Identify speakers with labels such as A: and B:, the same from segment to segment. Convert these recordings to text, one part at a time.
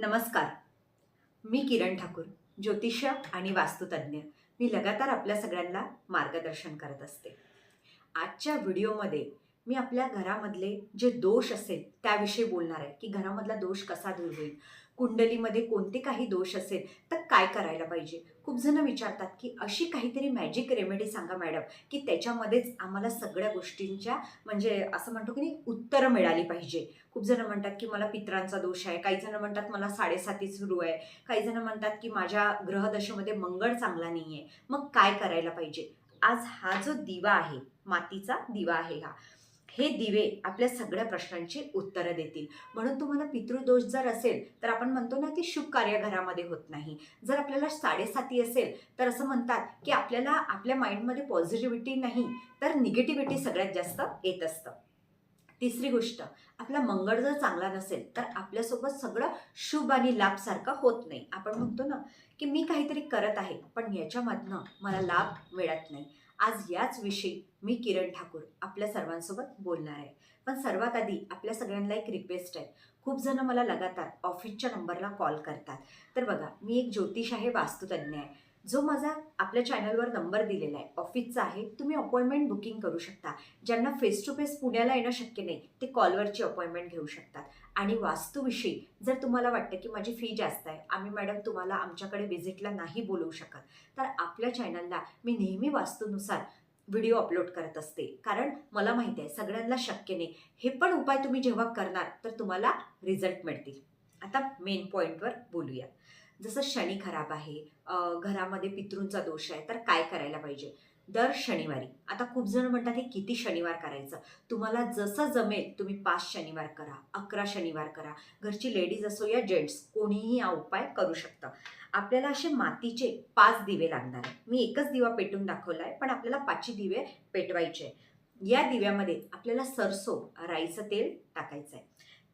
A: नमस्कार. मी किरण ठाकूर ज्योतिष्य आणि वास्तुतज्ञ. मी लगातार आपल्या सगळ्यांना मार्गदर्शन करत असते. आजच्या व्हिडिओमध्ये मी आपल्या घरामधले जे दोष असेल त्याविषयी बोलणार आहे. की घरामधला दोष कसा दूर होईल? कुंडलीमध्ये कोणते काही दोष असेल तर काय करायला पाहिजे? खूप जण विचारतात की अशी काहीतरी मॅजिक रेमेडी सांगा मॅडम की त्याच्यामध्येच आम्हाला सगळ्या गोष्टींच्या म्हणजे असं म्हणतो की नाही उत्तरं मिळाली पाहिजे. खूप जण म्हणतात की मला पित्रांचा दोष आहे काही जण म्हणतात मला साडेसाती सुरू आहे काही जण म्हणतात की माझ्या ग्रहदशेमध्ये मंगळ चांगला नाही आहे मग काय करायला पाहिजे? आज हा जो दिवा आहे मातीचा दिवा आहे हा हे दिवे आपल्या सगळ्या प्रश्नांची उत्तरं देतील. म्हणून तुम्हाला पितृदोष जर असेल तर आपण म्हणतो ना की शुभ कार्य घरामध्ये होत नाही. जर आपल्याला साडेसाती असेल तर असं म्हणतात की आपल्याला आपल्या माइंडमध्ये पॉझिटिव्हिटी नाही तर निगेटिव्हिटी सगळ्यात जास्त येत असतं. तिसरी गोष्ट आपला मंगळ जर चांगला नसेल तर आपल्यासोबत सगळं शुभ आणि लाभसारखं होत नाही. आपण म्हणतो ना की मी काहीतरी करत आहे पण याच्यामधनं मला लाभ मिळत नाही. आज याच विषयी मी किरण ठाकूर आपल्या सर्वांसोबत बोलणार आहे. पण सर्वात आधी आपल्या सगळ्यांना एक रिक्वेस्ट आहे. खूप जण मला लगातार ऑफिसच्या नंबरला कॉल करतात. तर बघा मी एक ज्योतिष आहे वास्तुतज्ञ आहे. जो माझा आपल्या चॅनलवर नंबर दिलेला आहे ऑफिसचा आहे तुम्ही अपॉइंटमेंट बुकिंग करू शकता. ज्यांना फेस टू फेस पुण्याला येणं शक्य नाही ते कॉलवरची अपॉइंटमेंट घेऊ शकतात. आणि वास्तूविषयी जर तुम्हाला वाटतं की माझी फी जास्त आहे आम्ही मॅडम तुम्हाला आमच्याकडे व्हिजिटला नाही बोलवू शकत. तर आपल्या चॅनलला मी नेहमी वास्तूनुसार व्हिडिओ अपलोड करत असते. कारण मला माहिती आहे सगळ्यांना शक्य नाही. हे पण उपाय तुम्ही जेव्हा करणार तर तुम्हाला रिझल्ट मिळतील. आता मेन पॉईंटवर बोलूया. जसं शनी खराब आहे घरामध्ये पितृंचा दोष आहे तर काय करायला पाहिजे? दर शनिवारी. आता खूप जण म्हणतात हे किती शनिवार करायचं? तुम्हाला जसं जमेल तुम्ही पाच शनिवार करा अकरा शनिवार करा. घरची लेडीज असो या जेंट्स कोणीही हा उपाय करू शकतं. आपल्याला असे मातीचे पाच दिवे लागणार आहे मी एकच दिवा पेटून दाखवला आहे पण आपल्याला पाचही दिवे पेटवायचे आहे या दिव्यामध्ये आपल्याला सरसो राईचं तेल टाकायचं आहे.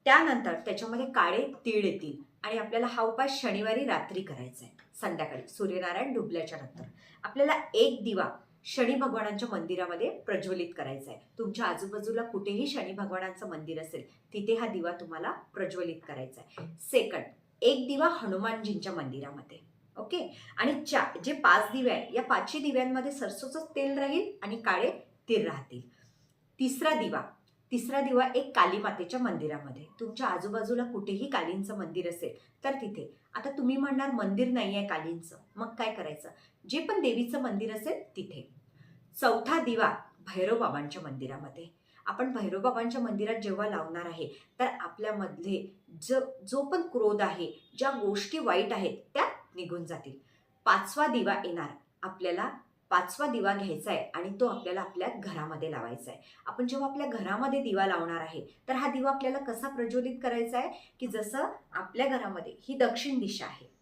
A: त्यानंतर त्याच्यामध्ये काळे तीळ येतील. आणि आपल्याला हा उपाय शनिवारी रात्री करायचा आहे संध्याकाळी. सूर्यनारायण डुबल्याच्या नंतर. आपल्याला एक दिवा शनी भगवानांच्या मंदिरामध्ये प्रज्वलित करायचा आहे तुमच्या आजूबाजूला कुठेही शनी भगवानांचं मंदिर असेल तिथे हा दिवा तुम्हाला प्रज्वलित करायचा आहे सेकंड एक दिवा हनुमानजींच्या मंदिरामध्ये. ओके आणि चा जे पाच दिवे आहे या पाचशे दिव्यांमध्ये सरसोचं तेल राहील आणि काळे तीर राहतील. तिसरा दिवा तिसरा दिवा एक काली मातेच्या मंदिरामध्ये. तुमच्या आजूबाजूला कुठेही कालींचं मंदिर असेल तर तिथे. आता तुम्ही म्हणणार मंदिर नाही आहे कालींचं. मग काय करायचं? जे पण देवीचं मंदिर असेल तिथे. चौथा दिवा भैरवबाबांच्या मंदिरामध्ये. आपण भैरवबाबांच्या मंदिरात जेव्हा लावणार आहे तर आपल्यामधले ज जो पण क्रोध आहे ज्या गोष्टी वाईट आहेत त्या निघून जातील. पाचवा दिवा येणार आपल्याला पाचवा दिवा घ्यायचा आहे आणि तो आपल्याला आपल्या घरामध्ये लावायचा आहे आपण जेव्हा आपल्या घरामध्ये दिवा लावणार आहे तर हा दिवा आपल्याला कसा प्रज्वलित करायचा आहे की जसं आपल्या घरामध्ये ही दक्षिण दिशा आहे.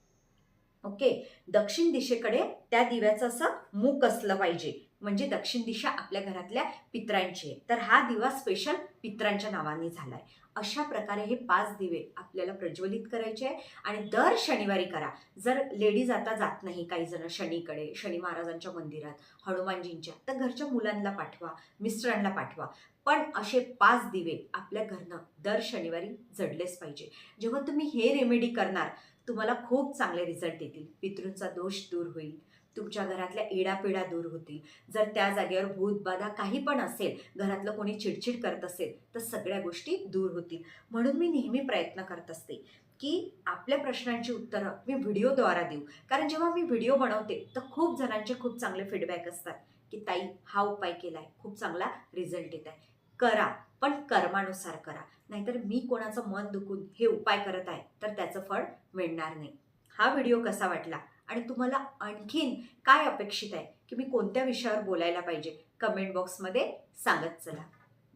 A: ओके? दक्षिण दिशेकडे त्या दिव्याचं असं मूक असलं पाहिजे. म्हणजे दक्षिण दिशा आपल्या घरातल्या पित्रांची आहे. तर हा दिवा स्पेशल पित्रांच्या नावाने झाला आहे अशा प्रकारे हे पाच दिवे आपल्याला प्रज्वलित करायचे आहे. आणि दर शनिवारी करा. जर लेडीज आता जात नाही काही जण शनीकडे शनी महाराजांच्या मंदिरात हनुमानजींच्या तर घरच्या मुलांना पाठवा मिस्टरांना पाठवा. पण असे पाच दिवे आपल्या घरनं दर शनिवारी जडलेच पाहिजे. जेव्हा तुम्ही हे रेमेडी करणार तुम्हाला खूप चांगले रिझल्ट येतील. पितृंचा दोष दूर होईल. तुमच्या घरातल्या एडापिडा दूर होतील. जर त्या जागेवर भूतबाधा काही पण असेल घरातलं कोणी चिडचिड करत असेल तर सगळ्या गोष्टी दूर होतील. म्हणून मी नेहमी प्रयत्न करत असते की आपल्या प्रश्नांची उत्तरं मी व्हिडिओद्वारा देऊ. कारण जेव्हा मी व्हिडिओ बनवते तर खूप जणांचे खूप चांगले फीडबॅक असतात की ताई हा उपाय केला आहे खूप चांगला रिझल्ट येत आहे. करा. पण कर्मानुसार करा. नाहीतर मी कोणाचं मन दुखून हे उपाय करत आहे तर त्याचं फळ मिळणार नाही. हा व्हिडिओ कसा वाटला? आणि तुम्हाला आणखीन काय अपेक्षित आहे? की मी कोणत्या विषयावर बोलायला पाहिजे? कमेंट बॉक्समध्ये सांगत चला.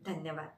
A: धन्यवाद.